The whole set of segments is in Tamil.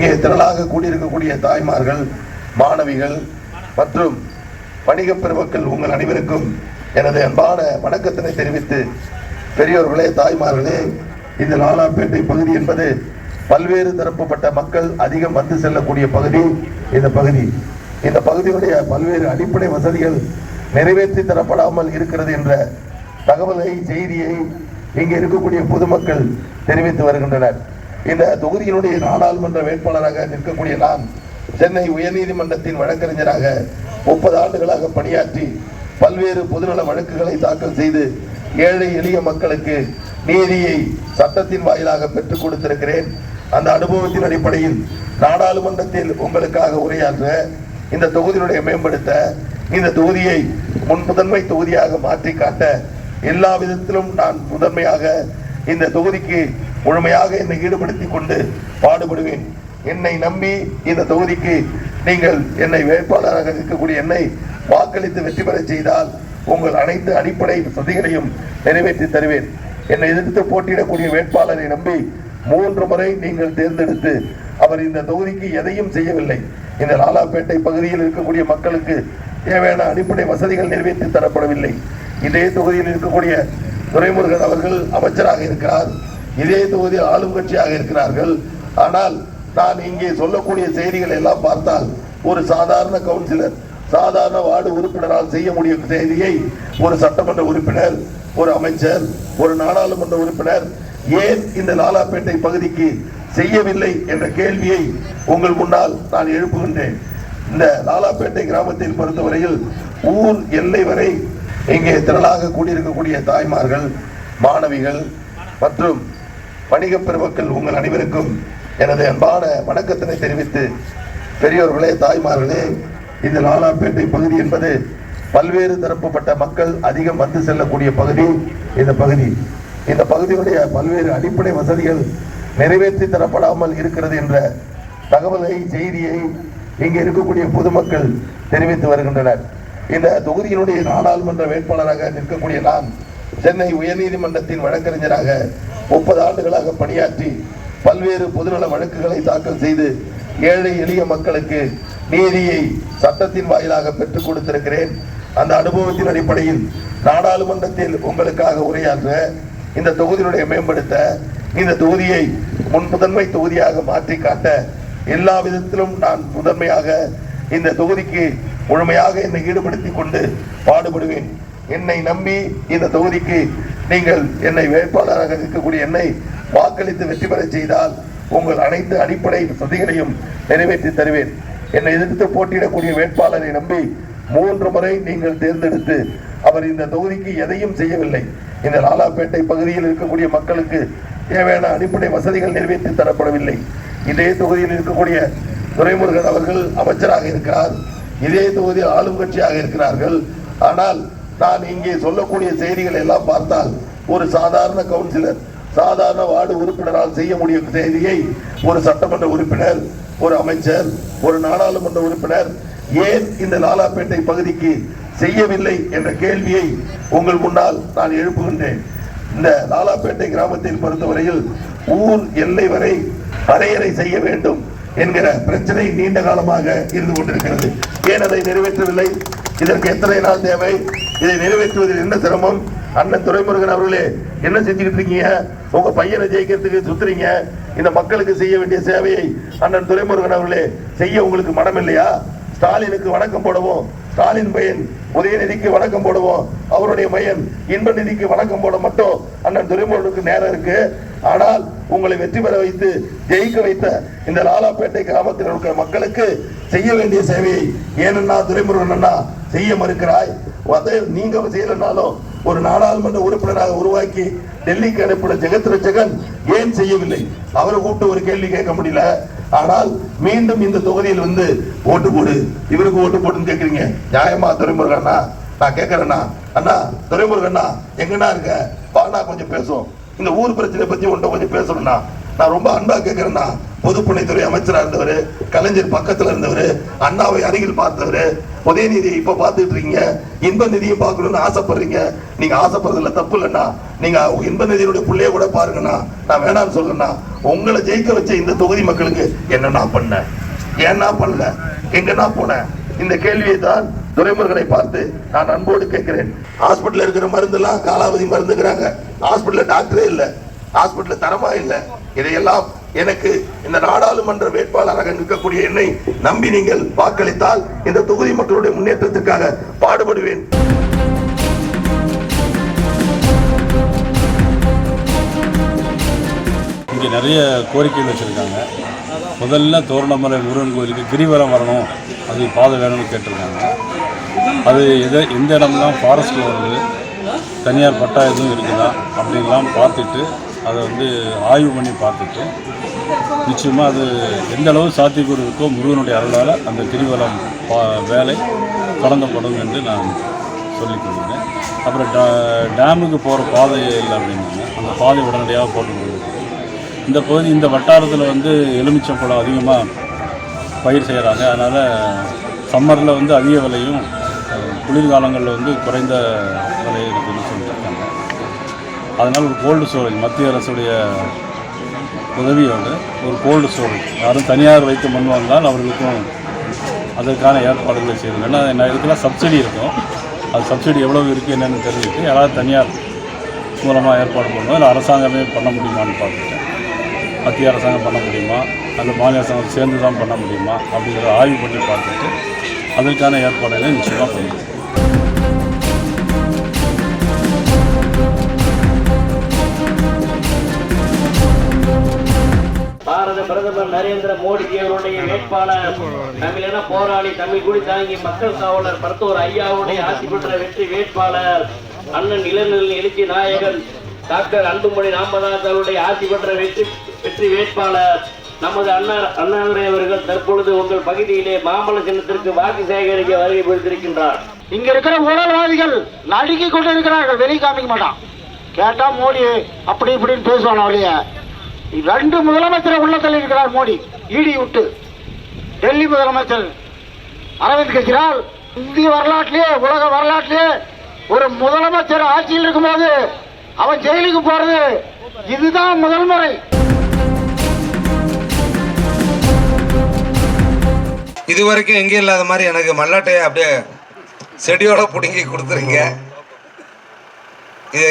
இங்கே திரளாக கூடியிருக்கக்கூடிய தாய்மார்கள் மாணவிகள் மற்றும் வணிக பெருமக்கள் உங்கள் அனைவருக்கும் எனது அன்பான வணக்கத்தினை தெரிவித்து பெரியோர்களே தாய்மார்களே இந்த லாலாப்பேட்டை பகுதி என்பது பல்வேறு தரப்பட்ட மக்கள் அதிகம் வந்து செல்லக்கூடிய பகுதி இந்த பகுதி. இந்த பகுதியுடைய பல்வேறு அடிப்படை வசதிகள் நிறைவேற்றி தரப்படாமல் இருக்கிறது என்ற தகவலை செய்தியை இங்கே இருக்கக்கூடிய பொதுமக்கள் தெரிவித்து வருகின்றனர். இந்த தொகுதியினுடைய நாடாளுமன்ற வேட்பாளராக நிற்கக்கூடிய நான் சென்னை உயர்நீதிமன்றத்தின் வழக்கறிஞராக முப்பது ஆண்டுகளாக பணியாற்றி பல்வேறு பொதுநல வழக்குகளை தாக்கல் செய்து ஏழை எளிய மக்களுக்கு நீதியை சட்டத்தின் வாயிலாக பெற்றுக் கொடுத்திருக்கிறேன். அந்த அனுபவத்தின் அடிப்படையில் நாடாளுமன்றத்தில் உங்களுக்காக உரையாற்ற இந்த தொகுதியினுடைய மேம்படுத்த இந்த தொகுதியை முன் முதன்மை தொகுதியாக மாற்றி காட்ட எல்லா விதத்திலும் நான் முதன்மையாக இந்த தொகுதிக்கு முழுமையாக என்னை ஈடுபடுத்திக் கொண்டு பாடுபடுவேன். என்னை நம்பி இந்த தொகுதிக்கு நீங்கள் என்னை வேட்பாளராக இருக்கக்கூடிய என்னை வாக்களித்து வெற்றி பெறச் செய்தால் உங்கள் அனைத்து அடிப்படை சதிகளையும் நிறைவேற்றி தருவேன். என்னை எதிர்த்து போட்டியிடக்கூடிய வேட்பாளரை நம்பி மூன்று முறை நீங்கள் தேர்ந்தெடுத்து அவர் இந்த தொகுதிக்கு எதையும் செய்யவில்லை. இந்த லாலாப்பேட்டை பகுதியில் இருக்கக்கூடிய மக்களுக்கு தேவையான அடிப்படை வசதிகள் நிறைவேற்றி தரப்படவில்லை. இதே தொகுதியில் இருக்கக்கூடிய துரைமுருகன் அவர்கள் அமைச்சராக இருக்கிறார். இதே தொகுதியில் ஆளும் கட்சியாக இருக்கிறார்கள். ஆனால் நான் இங்கே சொல்லக்கூடிய செய்திகள் எல்லாம் பார்த்தால் ஒரு சாதாரண கவுன்சிலர் சாதாரண வார்டு உறுப்பினரால் செய்ய முடியும் செய்தியை ஒரு சட்டமன்ற உறுப்பினர் ஒரு அமைச்சர் ஒரு நாடாளுமன்ற உறுப்பினர் ஏன் இந்த லாலாப்பேட்டை பகுதிக்கு செய்யவில்லை என்ற கேள்வியை உங்கள் முன்னால் நான் எழுப்புகின்றேன். இந்த லாலாப்பேட்டை கிராமத்தில் பொறுத்தவரையில் ஊர் எல்லை வரை இங்கே திரளாக கூடியிருக்கக்கூடிய தாய்மார்கள் மாணவிகள் மற்றும் வணிக பெருமக்கள் உங்கள் அனைவருக்கும் எனது அன்பான வணக்கத்தினை தெரிவித்து பெரியோர்களே தாய்மார்களே இந்த லாலாப்பேட்டை பகுதி என்பது பல்வேறு தரப்பட்ட மக்கள் அதிகம் வந்து செல்லக்கூடிய பகுதி. இந்த பகுதி இந்த பகுதியுடைய பல்வேறு அடிப்படை வசதிகள் நிறைவேற்றி தரப்படாமல் இருக்கிறது என்ற தகவலை செய்தியை இங்கே இருக்கக்கூடிய பொதுமக்கள் தெரிவித்து வருகின்றனர். இந்த தொகுதியினுடைய நாடாளுமன்ற வேட்பாளராக நிற்கக்கூடிய நான் சென்னை உயர்நீதிமன்றத்தின் வழக்கறிஞராக முப்பது ஆண்டுகளாக பணியாற்றி பல்வேறு பொதுநல வழக்குகளை தாக்கல் செய்து ஏழை எளிய மக்களுக்கு நீதியை சட்டத்தின் வாயிலாக பெற்றுக் கொடுத்திருக்கிறேன். அந்த அனுபவத்தின் அடிப்படையில் நாடாளுமன்றத்தில் உங்களுக்காக உரையாற்ற இந்த தொகுதியினுடைய மேம்படுத்த இந்த தொகுதியை முன் முதன்மை தொகுதியாக மாற்றி காட்ட எல்லா விதத்திலும் நான் முதன்மையாக இந்த தொகுதிக்கு முழுமையாக என்னை ஈடுபடுத்திக் கொண்டு பாடுபடுவேன். என்னை நம்பி இந்த தொகுதிக்கு நீங்கள் என்னை வேட்பாளராக இருக்கக்கூடிய என்னை வாக்களித்து வெற்றி பெற செய்தால் உங்கள் அனைத்து அடிப்படை சதிகளையும் நிறைவேற்றி தருவேன். என்னை எதிர்த்து போட்டியிடக்கூடிய வேட்பாளரை நம்பி மூன்று முறை நீங்கள் தேர்ந்தெடுத்து அவர் இந்த தொகுதிக்கு எதையும் செய்யவில்லை. இந்த லாலாப்பேட்டை பகுதியில் இருக்கக்கூடிய மக்களுக்கு தேவையான அடிப்படை வசதிகள் நிறைவேற்றி தரப்படவில்லை. இதே தொகுதியில் இருக்கக்கூடிய துரைமுருகன் அவர்கள் அமைச்சராக இருக்கிறார். இதே தொகுதியில் ஆளும் கட்சியாக இருக்கிறார்கள். ஆனால் நான் இங்கே சொல்லக்கூடிய செய்திகள் எல்லாம் பார்த்தால் ஒரு சாதாரண கவுன்சிலர் சாதாரண வார்டு உறுப்பினரால் செய்ய முடியும் செய்தியை ஒரு சட்டமன்ற உறுப்பினர் ஒரு அமைச்சர் ஒரு நாடாளுமன்ற உறுப்பினர் ஏன் இந்த லாலாப்பேட்டை பகுதிக்கு செய்யவில்லை என்ற கேள்வியை உங்கள் முன்னால் நான் எழுப்புகின்றேன். இந்த லாலாப்பேட்டை கிராமத்தில் பொறுத்தவரையில் ஊர் எல்லை வரை வரையறை செய்ய வேண்டும். என்கிற பிரச்சனை நீண்ட காலமாக இருந்து கொண்டிருக்கிறது. ஏன் அதை நிறைவேற்றவில்லை? இதற்கு எத்தனை நாள் தேவை? இதை நிறைவேற்றுவதில் என்ன சிரமம்? அண்ணன் துரைமுருகன் அவர்களே என்ன செஞ்சுக்கிட்டு இருக்கீங்க? உங்க பையனை ஜெயிக்கிறதுக்கு சுத்துறீங்க. இந்த மக்களுக்கு செய்ய வேண்டிய சேவையை அண்ணன் துறைமுருகன் அவர்களே செய்ய உங்களுக்கு மனம் இல்லையா ஸ்டாலினுக்கு வணக்கம் போடுவோம் ஸ்டாலின் பையன் உதயநிதிக்கு வணக்கம் போடுவோம் அவருடைய பையன் இன்ப நிதிக்கு வணக்கம் போட மட்டும் அண்ணன் துரைமுருகனுக்கு நேரம் இருக்கு. ஆனால் உங்களை வெற்றி பெற வைத்து ஜெயிக்க வைத்த இந்த லாலாப்பேட்டை கிராமத்தில் இருக்கிற மக்களுக்கு செய்ய வேண்டிய சேவையை ஏனண்ணா துரைமுருகன் அண்ணா செய்ய மறுக்கிறாய்? அதை நீங்க செய்யலனாலும் ஒரு நாடாளுமன்ற உறுப்பினராக உருவாக்கி டெல்லிக்கு அனுப்பின ஜெகத் ரட்சகன் ஏன் செய்யவில்லை? அவரை கூப்பிட்டு ஒரு கேள்வி கேட்க முடியல. ஆனால் மீண்டும் இந்த தொகுதியில் வந்து ஓட்டு போடு. இவருக்கு ஓட்டு போடுன்னு கேக்குறீங்க நியாயமா துரைமுருகண்ணா அண்ணா? நான் கேட்கறேன்னா அண்ணா. துரைமுருகண்ணா எங்கண்ணா இருக்க? வாண்ணா கொஞ்சம் பேசுவோம். இந்த ஊர் பிரச்சனை பத்தி உன்ட்ட கொஞ்சம் பேசணும்னா நான் ரொம்ப அன்பா கேட்கறேன்னா பொதுப்பணித்துறை அமைச்சரா இருந்தவர் கலைஞர் பக்கத்துல இருந்தவர் அண்ணாவை அருகில் பார்த்தவர் உதயநிதியை இப்ப பார்த்துட்டு இருக்கீங்க. இன்ப நிதியும் பார்க்கணும்னு ஆசைப்படுறீங்க. நீங்க ஆசைப்படுறதுல தப்பு இல்லைண்ணா நீங்க இன்ப நிதியுடைய பிள்ளைய கூட பாருங்கண்ணா நான் வேணாம்னு சொல்றேன்னா உங்களை ஜெயிக்க வச்ச இந்த தொகுதி மக்களுக்கு என்னண்ணா பண்ண? ஏன்னா பண்ணல. எங்கன்னா போனேன் இந்த கேள்வியை தான் துரைமுருகனை பார்த்து நான் அன்போடு கேட்கிறேன். ஹாஸ்பிட்டல்ல இருக்கிற மருந்தெல்லாம் காலாவதி மருந்துங்கிறாங்க. ஹாஸ்பிட்டல்ல டாக்டரே இல்ல. ஹாஸ்பிட்டல்ல தரமா இல்ல. இதையெல்லாம் எனக்கு இந்த நாடாளுமன்ற வேட்பாளராக நிற்கக்கூடிய என்னை நம்பி நீங்கள் வாக்களித்தால் இந்த தொகுதி மக்களுடைய முன்னேற்றத்திற்காக பாடுபடுவேன். இங்கே நிறைய கோரிக்கைகள் வச்சுருக்காங்க. முதல்ல தோரணமலை முருகன் கோயிலுக்கு கிரிவலம் வரணும். அது பாதை வேணும்னு கேட்டிருக்காங்க. அது எதை எந்த இடம்லாம் ஃபாரஸ்ட்டில் வருது தனியார் பட்டா எதுவும் இருக்குதா அப்படின்லாம் பார்த்துட்டு அதை வந்து ஆய்வு பண்ணி பார்த்துட்டு நிச்சயமாக அது எந்த அளவு சாத்தியக்கூறு இருக்கோ முருகனுடைய அருளால் அந்த கிரிவலம் பா வேலை தொடங்கப்படும் என்று நான் சொல்லிக் அப்புறம் டா டேமுக்கு போகிற பாதை இல்லை அப்படின்னாங்க. அந்த பாதை உடனடியாக போட்டு கொடுக்குது இந்த பகுதி இந்த வட்டாரத்தில் வந்து எலுமிச்சம்பழம் அதிகமாக பயிர் செய்கிறாங்க அதனால் சம்மரில் வந்து அதிக விலையும் குளிர்காலங்களில் வந்து குறைந்த விலை இருக்குதுன்னு சொல்லியிருக்காங்க அதனால் ஒரு கோல்டு ஸ்டோரேஜ் மத்திய அரசுடைய உதவியோடு ஒரு கோல்டு ஸ்டோரேஜ் யாரும் தனியார் வைத்து முன் வந்தால் அவர்களுக்கும் அதற்கான ஏற்பாடுகளை செய்யணும் ஏன்னா நான் இதுக்கெல்லாம் சப்சிடி இருக்கும். அது சப்சிடி எவ்வளோ இருக்குது என்னென்னு தெரிஞ்சுட்டு யாராவது தனியார் மூலமாக ஏற்பாடு பண்ணுவோம் இல்லை அரசாங்கமே பண்ண முடியுமான்னு பார்த்துட்டேன் மத்திய அரசாங்கம் பண்ண முடியுமா? அந்த மாநில அரசாங்கம் சேர்ந்து தான் பண்ண முடியுமா? அப்படிங்கிறத ஆய்வு பண்ணி பார்த்துட்டு அதற்கான ஏற்பாடுகளை நிச்சயமாக பண்ணுவோம் நரேந்திர மோடி அவருடைய வேட்பாளர். தமிழின போராளி தமிழ் குடி தாங்கி மக்கள் காவலர் மருத்துவர் ஐயாவுடைய ஆசி பெற்ற வெற்றி வேட்பாளர் அண்ணன் இளநிலை எழுச்சி நாயகன் டாக்டர் அன்புமணி ராமதாஸ் அவருடைய ஆசி பெற்ற வெற்றி வெற்றி வேட்பாளர். நமது அண்ணா அண்ணாதுரை அவர்கள் தற்பொழுது உங்கள் பகுதியிலே மாம்பழ சின்னத்திற்கு வாக்கு சேகரிக்க வருகை புரிந்திருக்கின்றார். இங்க இருக்கிற ஊழல்வாதிகள் நடுக்கி கொண்டு இருக்கிறார்கள் வெளியே காமிக்க மாட்டான். கேட்டா மோடி அப்படி இப்படின்னு பேசுவான் ஒழிய ரெண்டு முதலமைச்சரை உள்ள இருக்கிறார் மோடி. இடி விட்டு. டெல்லி முதலமைச்சர். அரவிந்த் கெஜ்ரிவால் இந்திய வரலாற்றிலேயே உலக வரலாற்றிலேயே ஒரு முதலமைச்சர் ஆட்சியில் இருக்கும்போது அவன் ஜெயிலுக்கு போறது இதுதான் முதல் முறை. இது வரைக்கும் எங்கேயும் இல்லாத மாதிரி எனக்கு மல்லாட்டையை அப்படியே செடியோட பிடுங்கி கொடுத்துருங்க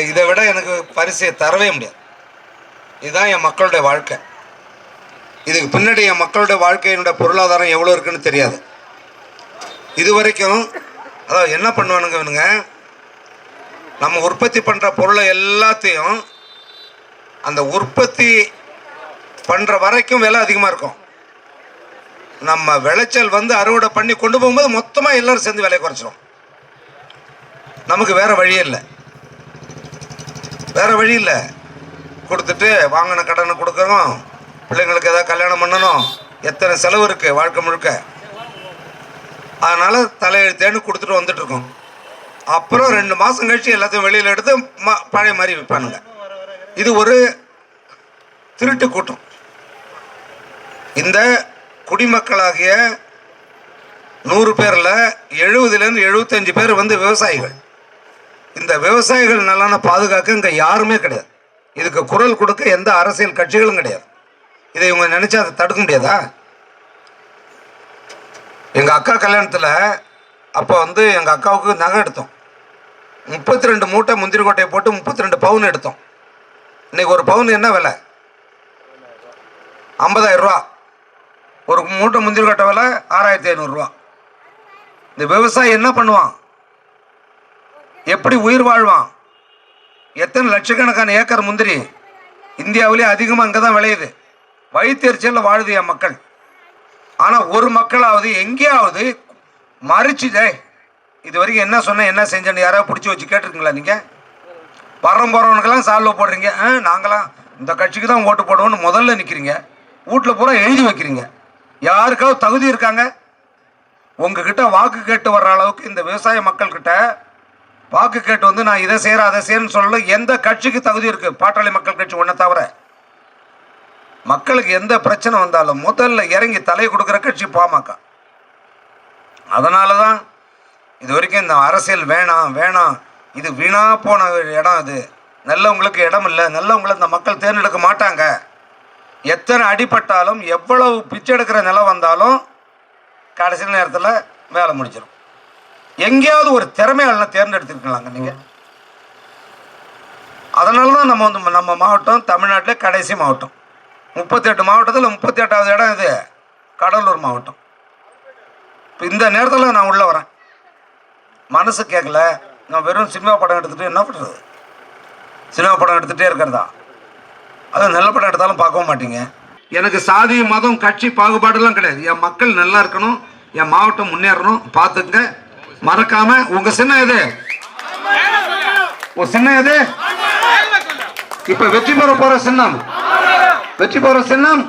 இதை விட எனக்கு பரிசை தரவே முடியாது. இதுதான் என் மக்களுடைய வாழ்க்கை. இதுக்கு பின்னாடி என் மக்களுடைய வாழ்க்கையினுடைய பொருளாதாரம் எவ்வளோ இருக்குன்னு தெரியாது. இது வரைக்கும் அதாவது என்ன பண்ணுவானுங்கவனுங்க நம்ம உற்பத்தி பண்ணுற பொருளை எல்லாத்தையும் அந்த உற்பத்தி பண்ணுற வரைக்கும் விலை அதிகமாக இருக்கும். நம்ம விளைச்சல் வந்து அறுவடை பண்ணி கொண்டு போகும்போது மொத்தமாக எல்லோரும் சேர்ந்து விலை குறைச்சிரும். நமக்கு வேறு வழியே இல்லை. வேறு வழி இல்லை. கொடுத்துட்டு வாங்கின கடனை கொடுக்கணும். பிள்ளைங்களுக்கு ஏதாவது கல்யாணம் பண்ணணும். எத்தனை செலவு இருக்குது வாழ்க்கை முழுக்க. அதனால் தலையெழுத்தேன்னு கொடுத்துட்டு வந்துட்டுருக்கோம். அப்புறம் ரெண்டு மாதம் கழிச்சு எல்லாத்தையும் வெளியில் எடுத்து ம பழைய மாதிரி விற்பானுங்க. இது ஒரு திருட்டு கூட்டம். இந்த குடிமக்களாகிய நூறு பேரில் எழுபதுலேருந்து எழுபத்தஞ்சு பேர் வந்து விவசாயிகள். இந்த விவசாயிகள் நலனை பாதுகாக்க இங்கே யாருமே கிடையாது. இதுக்கு குரல் கொடுக்க எந்த அரசியல் கட்சிகளும் கிடையாது. இதை இவங்க நினைச்சா அதை தடுக்க முடியாதா? எங்கள் அக்கா கல்யாணத்தில் அப்போ வந்து எங்கள் அக்காவுக்கு நகை எடுத்தோம். முப்பத்தி ரெண்டு மூட்டை முந்திரி கொட்டையை போட்டு முப்பத்தி ரெண்டு பவுன் எடுத்தோம். இன்றைக்கி ஒரு பவுன் என்ன விலை? ஐம்பதாயிரம் ரூபா. ஒரு மூட்டை முந்திரி கொட்டை விலை ஆறாயிரத்தி ஐநூறுரூவா இந்த விவசாயி என்ன பண்ணுவான்? எப்படி உயிர் வாழ்வான்? எத்தனை லட்சக்கணக்கான ஏக்கர் முந்திரி இந்தியாவிலே அதிகமாக அங்கே தான் விளையுது. வயிற்றுச்சலில் வாழுது என் மக்கள். ஆனால் ஒரு மக்களாவது எங்கேயாவது மறிச்சு இது வரைக்கும் என்ன சொன்ன என்ன செஞ்சேன்னு யாராவது பிடிச்சி வச்சு கேட்டிருக்கீங்களா நீங்கள் வரம் போகிறவனுக்கெல்லாம் சால்வை போடுறீங்க. ஆ நாங்களாம் இந்த கட்சிக்கு தான் ஓட்டு போடுவோம்னு முதல்ல நிற்கிறீங்க வீட்டில் பூரா எழுதி வைக்கிறீங்க. யாருக்காவது தகுதி இருக்காங்க? உங்ககிட்ட வாக்கு கேட்டு வர்ற அளவுக்கு இந்த விவசாய மக்கள்கிட்ட வாக்கு கேட்டு வந்து நான் இதை செய்கிறேன் அதை செய்யறேன்னு சொல்லல. எந்த கட்சிக்கு தகுதி இருக்குது பாட்டாளி மக்கள் கட்சி ஒன்றை தவிர. மக்களுக்கு எந்த பிரச்சனை வந்தாலும் முதல்ல இறங்கி தலை கொடுக்குற கட்சி பாமக. அதனால தான் இது வரைக்கும் இந்த அரசியல் வேணாம் வேணாம். இது வீணா போன இடம் அது. நல்லவங்களுக்கு இடம் இல்லை. நல்லவங்களை இந்த மக்கள் தேர்ந்தெடுக்க மாட்டாங்க. எத்தனை அடிபட்டாலும் எவ்வளவு பிச்சை எடுக்கிற நிலம் வந்தாலும் கடைசி நேரத்தில் வேலை முடிச்சிடும் எங்கேயாவது ஒரு திறமையாளனை தேர்ந்தெடுத்திருக்கலாங்க நீங்கள் அதனால தான் நம்ம வந்து நம்ம மாவட்டம் தமிழ்நாட்டிலே கடைசி மாவட்டம். முப்பத்தெட்டு மாவட்டத்தில் முப்பத்தி எட்டாவது இடம் இது கடலூர் மாவட்டம். இப்போ இந்த நேரத்தில் நான் உள்ளே வரேன். மனசு கேட்கல நான் வெறும் சினிமா படம் எடுத்துகிட்டு என்ன பண்ணுறது சினிமா படம் எடுத்துகிட்டே இருக்கிறதா? அது நல்ல படம் எடுத்தாலும் பார்க்கவும் மாட்டீங்க. எனக்கு சாதி மதம் கட்சி பாகுபாடுலாம் கிடையாது. என் மக்கள் நல்லா இருக்கணும். என் மாவட்டம் முன்னேறணும். பார்த்துங்க மறக்காம உங்க சின்னம் எது ஒரு சின்னம் எது இப்ப வெற்றி பெற போற சின்னம். வெற்றி பெற சின்னம்?